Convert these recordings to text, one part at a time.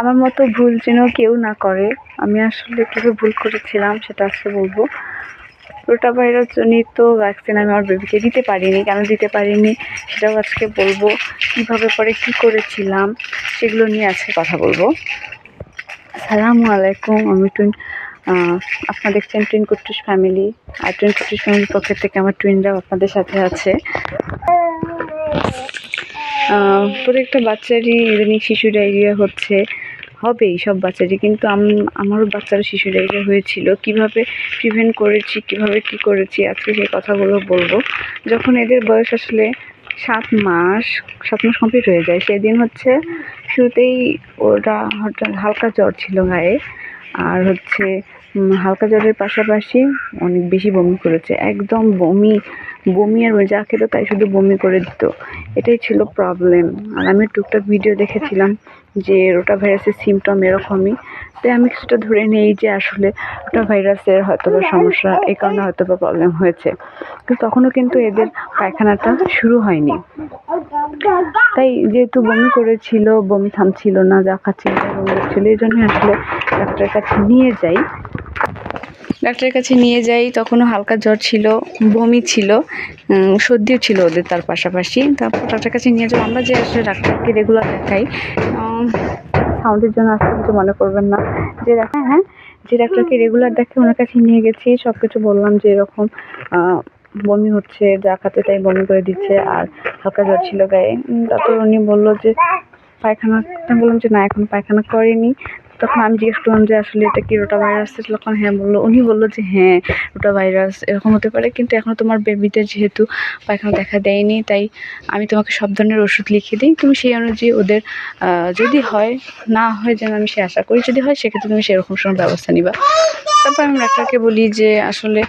আমার মতো ভুল যেন কেউ না করে। আমি আসলে কীভাবে ভুল করেছিলাম সেটা আজকে বলব। রোটা ভাইরাস জনিত ভ্যাকসিন আমি আমার বেবিকে দিতে পারিনি। কেন দিতে পারিনি সেটাও আজকে বলব। কীভাবে পরে কী করেছিলাম সেগুলো নিয়ে আজকে কথা বলব। সালামু আলাইকুম, আমি টুইন আপনারা দেখছেন টুইন কুট্টুস ফ্যামিলি আর টুইন কুট্টুস ফ্যামিলির পক্ষ থেকে আমার টুইনরাও আপনাদের সাথে আছে। প্রত্যেকটা বাচ্চারই, ইদানিং শিশু ডায়রিয়া হচ্ছে, হবেই সব বাচ্চারই, কিন্তু আমারও বাচ্চারও শিশু ডায়রিয়া হয়েছিল, কীভাবে প্রিভেন্ট করেছি, কীভাবে কি করেছি, আজকে সেই কথাগুলো বলব। যখন এদের বয়স আসলে সাত মাস সাত মাস কমপ্লিট হয়ে যায়, সেদিন হচ্ছে শুরুতেই ওটা হঠাৎ হালকা জ্বর ছিল গায়ে আর হচ্ছে হালকা জ্বরের পাশাপাশি অনেক বেশি বমি করেছে, একদম বমি বমি আর যা খেত তাই শুধু বমি করে দিত। এটাই ছিল প্রবলেম আর আমি টুকটাক ভিডিও দেখেছিলাম। যে রোটা ভাইরাসের সিমটম এরকমই। তাই আমি কিছুটা ধরে নেই যে আসলে রোটা ভাইরাসের হয়তো বা সমস্যা এই কারণে হয়তো বা প্রবলেম হয়েছে। কিন্তু তখনও কিন্তু এদের পায়খানাটা শুরু হয়নি। তাই যেহেতু বমি করেছিল, বমি থামছিল না, যা খাচ্ছিল বমি করছিল এই জন্য আসলে ডাক্তারের কাছে নিয়ে যাই। ডাক্তারের কাছে নিয়ে যাই, তখনও হালকা জ্বর ছিল, বমি ছিল সর্দিও ছিল ওদের তার পাশাপাশি। তারপর ডাক্তারের কাছে নিয়ে যাব। আমরা যে আসলে ডাক্তারকে রেগুলার দেখাই সাউন্ডের জন্য আসতে কিছু মনে করবেন না। যে দেখা হ্যাঁ যে ডাক্তারকে রেগুলার দেখে ওনার কাছে নিয়ে গেছি সব কিছু বললাম যে এরকম বমি হচ্ছে, যা খাতে তাই বমি করে দিচ্ছে, আর হালকা জ্বর ছিল গায়ে। তারপর উনি বলল যে পায়খানা বললাম যে না, এখন পায়খানা করেনি। তখন আমি জিজ্ঞেস করলাম যে, আসলে এটা কি রোটা ভাইরাস? তখন হ্যাঁ বলল। উনি বলল যে হ্যাঁ রোটা ভাইরাস এরকম হতে পারে। কিন্তু এখনও তোমার বেবিদের যেহেতু পায়খানা দেখা দেয়নি, তাই আমি তোমাকে সব ধরনের ওষুধ লিখে দিই। তুমি সেই অনুযায়ী ওদের যদি হয়, না হয় যেন আমি সে আশা করি, যদি হয়, সেক্ষেত্রে তুমি সেরকম সময় ব্যবস্থা নিবা। তারপর আমি ডাক্তারকে বলি যে, আসলে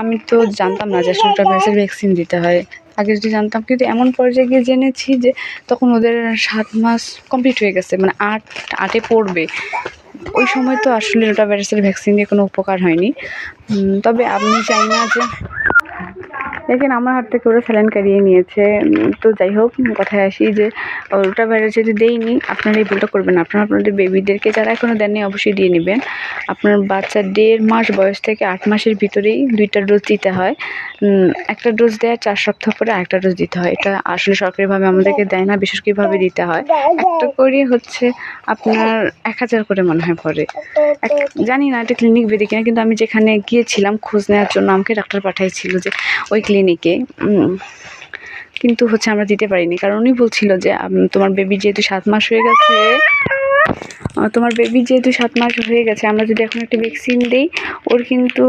আমি তো জানতাম না যে আসলে রোটা ভাইরাসের ভ্যাকসিন দিতে হয়। আগে যদি জানতাম। কিন্তু এমন পর্যায়ে গিয়ে জেনেছি যে তখন ওদের সাত মাস কমপ্লিট হয়ে গেছে মানে আট, আটে পড়বে। ওই সময় তো আসলে রোটা ভাইরাসের ভ্যাকসিন দিয়ে কোনো উপকার হয়নি। তবে আমি চাই না যে দেখেন, আমার হাত থেকে ওরা স্যালাইন কারিয়ে নিয়েছে। তো যাই হোক, কথায় আসি যে, ওটা ভাইরাস যদি দেইনি আপনারা এই ভুলটা করবেন আপনারা আপনাদের বেবিদেরকে যারা এখনও দেননি, অবশ্যই দিয়ে নেবেন। আপনার বাচ্চা দেড় মাস বয়স থেকে আট মাসের ভিতরেই দুইটা ডোজ দিতে হয়। একটা ডোজ দেয় চার সপ্তাহ পরে আরেকটা ডোজ দিতে হয়। এটা আসলে সরকারিভাবে আমাদেরকে দেয় না বেসরকারিভাবে দিতে হয়। একটা করে হচ্ছে আপনার এক হাজার করে মনে হয় পরে জানি না, এটা ক্লিনিক বেদি কিনা, কিন্তু আমি যেখানে গিয়েছিলাম খোঁজ নেওয়ার জন্য আমাকে ডাক্তার পাঠাইছিল যে, ওই ক্লিনিকে কিন্তু হচ্ছে আমরা দিতে পারিনি। কারণ উনি বলছিল যে তোমার বেবি যেহেতু সাত মাস হয়ে গেছে তোমার বেবি যেহেতু সাত মাস হয়ে গেছে আমরা যদি এখন একটা ভ্যাকসিন দিই ওর কিন্তু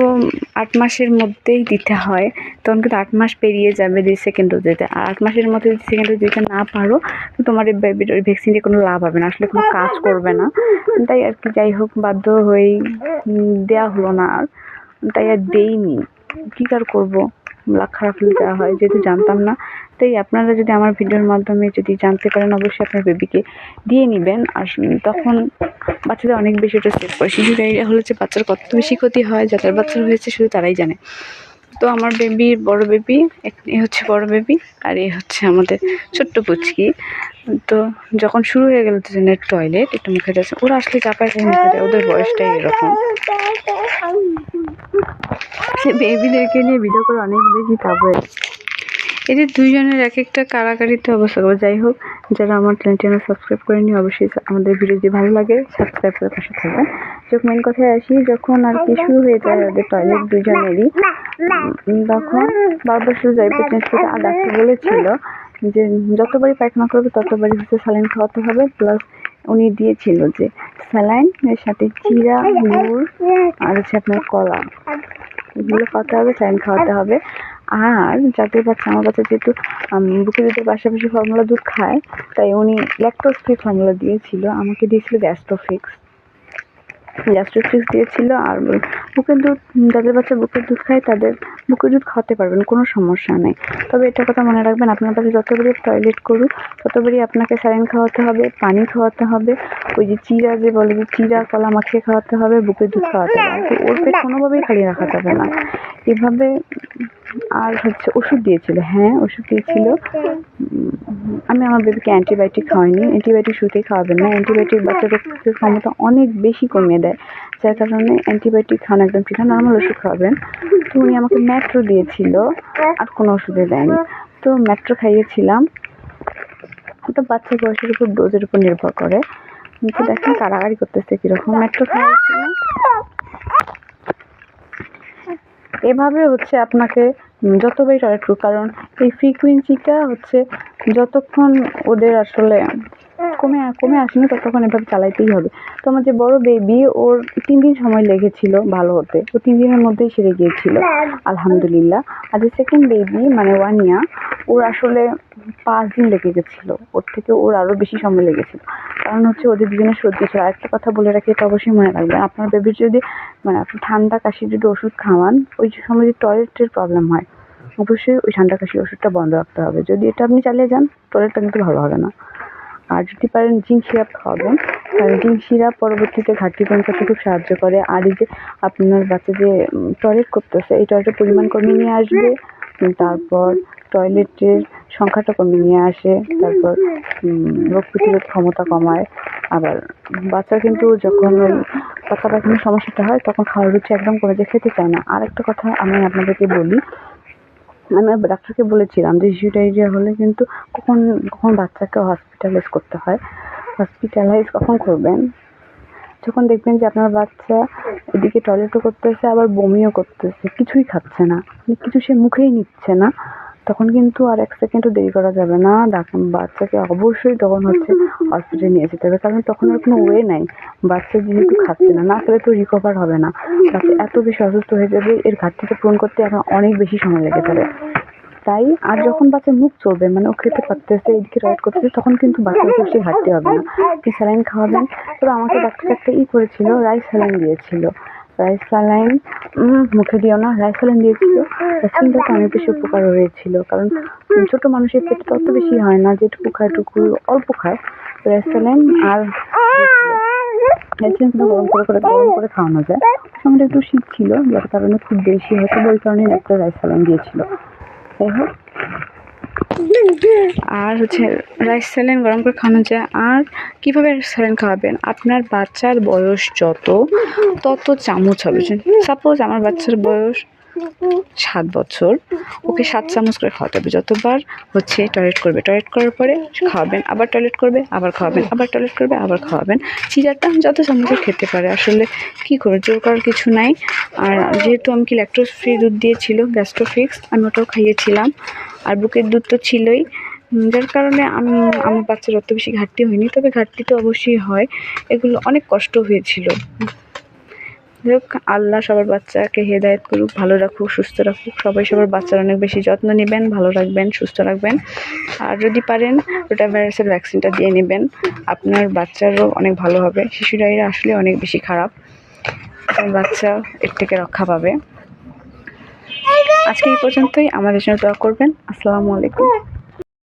আট মাসের মধ্যেই দিতে হয়। তখন কিন্তু আট মাস পেরিয়ে যাবে দুই সেকেন্ড ডোজ দিতে। আর আট মাসের মধ্যে যদি সেকেন্ড ডোজ দিতে না পারো তোমার এই বেবির ওই ভ্যাকসিন দিয়ে কোনো লাভ হবে না আসলে কোনো কাজ করবে না। তাই আর কি যাই হোক বাধ্য উম, দেওয়া হলো না আর। তাই আর দেইনি। কী আর করব? হলে দেওয়া হয়, যেহেতু জানতাম না, তাই আপনারা যদি আমার ভিডিওর মাধ্যমে যদি জানতে পারেন, অবশ্যই আপনার বেবিকে দিয়ে নেবেন। আর তখন বাচ্চাদের অনেক বেশি ওটা সেভ করে। শিশু ডায়রিয়া হলে যে বাচ্চার কত বেশি ক্ষতি হয়, যাদের বাচ্চার হয়েছে শুধু তারাই জানে। তো আমার বেবি, বড় বেবি এ হচ্ছে বড় বেবি, আর এ হচ্ছে আমাদের ছোট্ট পুচকি। তো যখন শুরু হয়ে গেল দুজনের টয়লেট একটু মুখে যাচ্ছে ওরা আসলে চাপায় মুখে দেয়, ওদের বয়সটাই এরকম। বেবিদেরকে নিয়ে ভিডিও করে অনেক বেশি তারপরে এদের দুইজনের এক একটা কারাকারিতে অবস্থা করবে, যাই হোক, যারা আমার চ্যানেলটি আমার সাবস্ক্রাইব করেনি, অবশ্যই আমাদের ভিডিও যদি ভালো লাগে সাবস্ক্রাইব করে পাশে থাকবেন। যখন মেন কথায় আসি, যখন আর কি শুরু হয়ে যায় ওদের টয়লেট দুজনেরই তখন বারবার শুধু যাই আর ডাক্তার বলেছিল যে যতবারই পায়খানা করবে, ততবারই হচ্ছে স্যালাইন খাওয়াতে হবে। প্লাস উনি দিয়েছিল যে স্যালাইন এর সাথে চিরা, গুড়, আর হচ্ছে আপনার কলা। এগুলো খাওয়াতে হবে স্যালাইন খাওয়াতে হবে। আর যাদের বাচ্চা আমার বাচ্চা যেহেতু বুকের দুধের পাশাপাশি ফর্মুলা দুধ খায়, তাই উনি ল্যাকটোজ ফ্রি ফর্মুলা দিয়েছিল, আমাকে দিয়েছিল গ্যাস্ট্রোফিক্স গ্যাস্ট্রোফিক্স দিয়েছিল আর বুকের দুধ, যাদের বাচ্চা বুকের দুধ খায়, তাদের বুকের দুধ খাওয়াতে পারবেন, কোনো সমস্যা নেই। তবে এটা কথা মনে রাখবেন, আপনার কাছে যতবারই টয়লেট করুক, ততবারই আপনাকে স্যালাইন খাওয়াতে হবে, পানি খাওয়াতে হবে, ওই যে চিরা যে বলে যে চিরা কলা মাখিয়ে খাওয়াতে হবে, বুকের দুধ খাওয়াতে হবে। ওর পেট কোনোভাবেই খালি রাখা যাবে না। এভাবে আর হচ্ছে ওষুধ দিয়েছিল হ্যাঁ ওষুধ দিয়েছিল। আমি আমার বেবিকে অ্যান্টিবায়োটিক খাওয়াইনি অ্যান্টিবায়োটিক শুরুতেই খাওয়াবেন না। অ্যান্টিবায়োটিক বাচ্চার রোগ প্রতিরোধ ক্ষমতা অনেক বেশি কমিয়ে দেয়, যার কারণে অ্যান্টিবায়োটিক খাওয়ানো একদম ঠিক নর্মাল ওষুধ খাওয়াবেন। তো উনি আমাকে ম্যাট্রো দিয়েছিল, আর কোনো ওষুধে দেয়নি। তো ম্যাট্রো খাইয়েছিলাম। ওটা বাচ্চার বয়সের উপর ডোজের উপর নির্ভর করে। কিন্তু দেখেন কারাগারি করতেছে কীরকম। ম্যাট্রো খাইয়েছিলাম এভাবে হচ্ছে আপনাকে যত যতবারই টয়লেট করুক কারণ এই ফ্রিকুয়েন্সিটা হচ্ছে যতক্ষণ ওদের আসলে কমে কমে আসেনি ততক্ষণ এভাবে চালাইতেই হবে। তো আমার যে বড় বেবি ওর তিন দিন সময় লেগেছিল ভালো হতে। ও তিন দিনের মধ্যেই সেরে গিয়েছিল আলহামদুলিল্লাহ। আর যে সেকেন্ড বেবি মানে ওয়ানিয়া ওর আসলে পাঁচ দিন লেগে গেছিল। ওর থেকে ওর আরও বেশি সময় লেগেছিল কারণ হচ্ছে ওদের দুজনের সর্দি ছিল। আরেকটা কথা বলে রাখি, এটা অবশ্যই মনে রাখবেন। আপনার বেবির যদি মানে আপনি ঠান্ডা কাশির যদি ওষুধ খাওয়ান, ওই সময় যদি টয়লেটের প্রবলেম হয়, অবশ্যই ওই ঠান্ডা কাশির ওষুধটা বন্ধ রাখতে হবে। যদি এটা আপনি চালিয়ে যান টয়লেটটা কিন্তু ভালো হবে না। আর যদি পারেন জিঙ্ক সিরাপ খাওয়াবেন কারণ জিঙ্ক সিরাপ পরবর্তীতে ঘাটতি পূরণ করতে খুব সাহায্য করে। আর এই যে আপনার বাচ্চা যে টয়লেট করতেছে, এই টয়লেটের পরিমাণ কমিয়ে নিয়ে আসবে, তারপর টয়লেটের সংখ্যাটা কমিয়ে নিয়ে আসে, তারপর রোগ প্রতিরোধ ক্ষমতা কমায়। আবার বাচ্চা কিন্তু যখন ওই পাতা পায়খানার সমস্যাটা হয়, তখন খাওয়ার রুচি একদম কমে যায়, খেতে চায় না। আর একটা কথা আমি আপনাদেরকে বলি, আমি ডাক্তারকে বলেছিলাম যে শিশু ডায়রিয়া হলে কিন্তু কখন কখন বাচ্চাকে হসপিটালাইজ করতে হয় হসপিটালাইজ কখন করবেন? যখন দেখবেন যে আপনার বাচ্চা এদিকে টয়লেটও করতেছে, আবার বমিও করতেছে, কিছুই খাচ্ছে না। মানে কিছু সে মুখেই নিচ্ছে না। তখন কিন্তু আর এক সেকেন্ডও দেরি করা যাবে না। বাচ্চাকে অবশ্যই তখন হচ্ছে হসপিটালে নিয়ে যেতে হবে কারণ তখন আর কোনো ওয়ে নাই। বাচ্চা যেহেতু খাচ্ছে না না খেলে তো রিকভার হবে না। বাচ্চা এত বেশি অসুস্থ হয়ে যাবে এর ঘাটতিটা পূরণ করতে এখন অনেক বেশি সময় লেগে যাবে। তাই আর যখন বাচ্চা মুখ চলবে মানে ও খেতে পারতেছে এদিকে রাইড করতেছে তখন কিন্তু বাচ্চাকে বেশি হাঁটতে হবে না। আপনি স্যালাইন খাওয়াবেন। তবে আমাকে ডাক্তার একটা ই করেছিল রাইস স্যালাইন দিয়েছিল। রাইস স্যালাইন মুখে দিও না রাইস স্যালাইন দিয়েছিল ভ্যাকসিনটাতে অনেক বেশি উপকার হয়েছিল, কারণ ছোট মানুষের পেটে তো অত বেশি হয় না, যেটুকু খায় টুকু অল্প খায়। রাইস স্যালাইন আর ভ্যাকসিন গরম করে করে গরম করে খাওয়ানো যায়। সময়টা একটু শীত ছিল, যার কারণে খুব বেশি হয়তো ওই কারণে একটা রাইস স্যালাইন দিয়েছিল। যাই হোক আর হচ্ছে রাইস স্যালাইন গরম করে খাওয়ানো যায়। আর কীভাবে স্যালাইন খাওয়াবেন? আপনার বাচ্চার বয়স যত, তত চামচ হবে। সাপোজ আমার বাচ্চার বয়স সাত বছর, ওকে সাত চামচ করে খাওয়াতে হবে। যতবার হচ্ছে টয়লেট করবে টয়লেট করার পরে খাওয়াবেন, আবার টয়লেট করবে, আবার খাওয়াবেন, আবার টয়লেট করবে, আবার খাওয়াবেন। চিজারটা যত চামচে খেতে পারে। আসলে কি করবে জোর করার কিছু নাই। আর যেহেতু আমি কি ল্যাকটোজ ফ্রি দুধ দিয়েছিল গ্যাস্ট্রোফিক্স আমি ওটাও খাইয়েছিলাম। আর বুকের দুধ তো ছিলই। যার কারণে আমি, আমার বাচ্চার অত বেশি ঘাটতি হয়নি। তবে ঘাটতি তো অবশ্যই হয়। এগুলো অনেক কষ্ট হয়েছিল। যাই আল্লাহ সবার বাচ্চাকে হেদায়েত করুক, ভালো রাখুক, সুস্থ রাখুক। সবাই সবার বাচ্চার অনেক বেশি যত্ন নেবেন, ভালো রাখবেন, সুস্থ রাখবেন। আর যদি পারেন, ওটা ভাইরাসের ভ্যাকসিনটা দিয়ে নেবেন। আপনার বাচ্চারও অনেক ভালো হবে। শিশু ডায়রিয়া আসলে অনেক বেশি খারাপ। বাচ্চা এর থেকে রক্ষা পাবে। আজকে এই পর্যন্তই। আমাদের জন্য দোয়া করবেন। আসসালামু আলাইকুম।